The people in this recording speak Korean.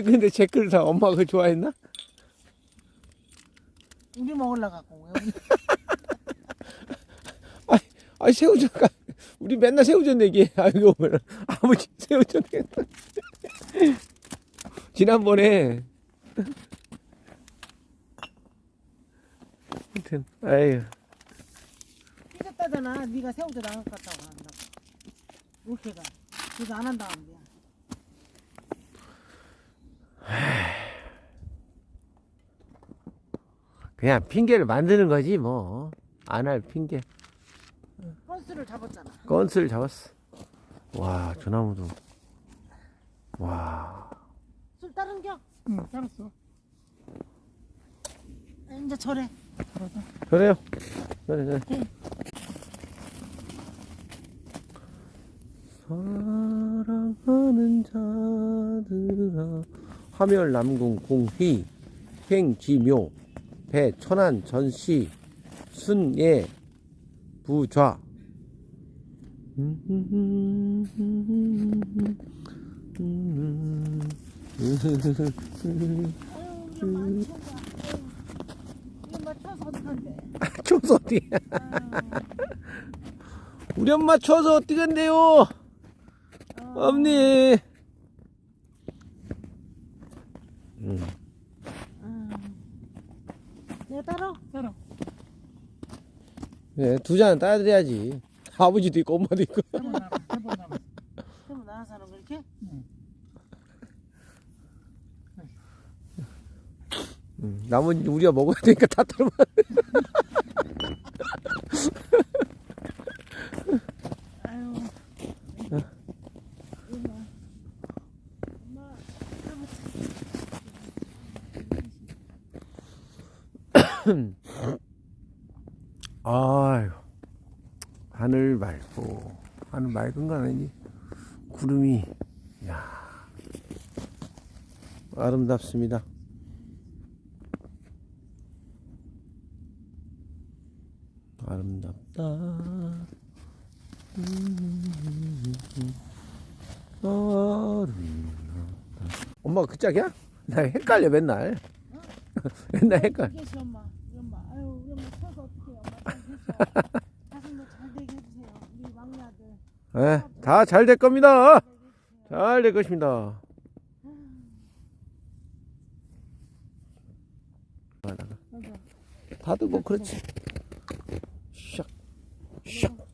근데 제 그릇 다 엄마가 좋아했나? 우리 먹으려 갖고 여기 아 새우젓 가 우리 맨날 새우젓 얘기해. 아 이거 보면 아버지 새우젓 내겠다 지난번에 하여튼 아유. 삐졌다잖아. 네가 새우젓 안 갖다고 한다고 이렇게가. 그래서 안 한다고 한대야 그냥 핑계를 만드는 거지 뭐. 안 할 핑계. 건수를 잡았잖아. 건스를 잡았어. 와 저나무도. 와. 술 따른 겨? 응, 알았어. 이제 저래 그래요. 그래 그래 사랑하는 자들아. 화멸 남궁 공휘 횡지묘 배 천안 전시 순예 부좌. 쳐서 어떻게 우리 엄마 추워서 어떻게 한대요? 어, 엄니. 음. 따라 따라. 네, 두 잔은 따드려야지 아버지도 있고 엄마도 있고 세번 남았어. 세번 남았어. 그럼 나가서 하는 거 이렇게 음, 나머지 우리가 먹어야 되니까 다아 유 엄마 엄마 아유 하늘 맑고 하늘 맑은 거 아니니 구름이 야 아름답습니다 아름답다 아름답다 엄마가 그 짝이야? 나 헷갈려 맨날 맨날 헷갈려 잘 계셔 가슴도 잘 되게 해주세요 우리 막내 아들 네, 다 잘 될 겁니다. 잘 될 것입니다. 다들 뭐 그렇지. 샥, 샥.